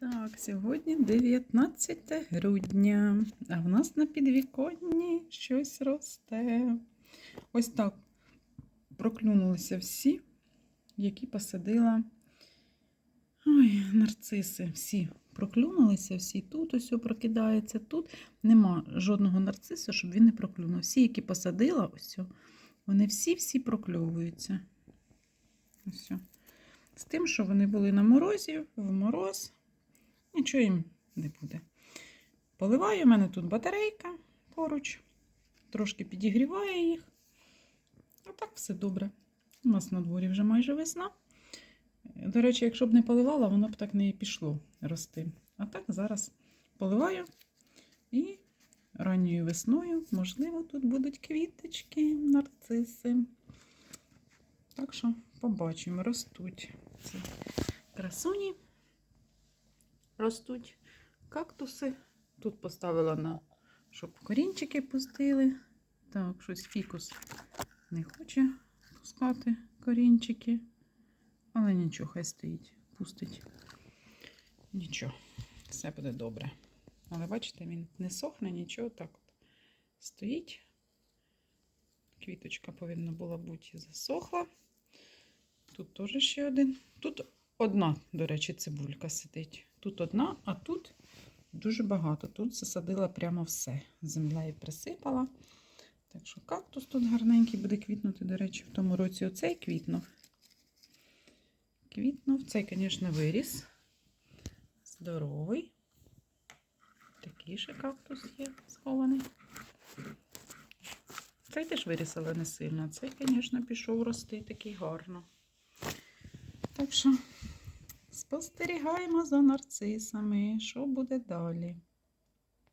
Так, сьогодні 19 грудня, а в нас на підвіконні щось росте. Ось так проклюнулися всі, які посадила. Ой, нарциси. Всі проклюнулися, всі тут ось прокидається. Тут нема жодного нарцису, щоб він не проклюнув. Всі, які посадила, ось, вони всі-всі прокльовуються. Ось. З тим, що вони були на морозі, в мороз. Нічого їм не буде. Поливаю, у мене тут батарейка поруч, трошки підігріває їх. А так все добре. У нас на дворі вже майже весна. До речі, якщо б не поливала, воно б так не пішло рости. А так зараз поливаю і ранньою весною, можливо, тут будуть квіточки, нарциси. Так що побачимо, ростуть ці красуні ростуть кактуси. Тут поставила на, щоб корінчики пустили. Так, щось фікус не хоче пускати корінчики. Але нічого, хай стоїть, пустить. Нічого, все буде добре. Але бачите, він не сохне, нічого так от стоїть. Квіточка повинна була бути засохла. Тут теж ще один. Тут одна, до речі, цибулька сидить. Тут одна, а тут дуже багато. Тут засадила прямо все. Землею присипала. Так що кактус тут гарненький буде квітнути. До речі, в тому році оцей квітнув. Квітнув. Цей, звісно, виріс. Здоровий. Такий ще кактус є схований. Цей теж виріс, але не сильно. Цей, звісно, пішов рости такий гарно. Так що спостерігаємо за нарцисами, що буде далі.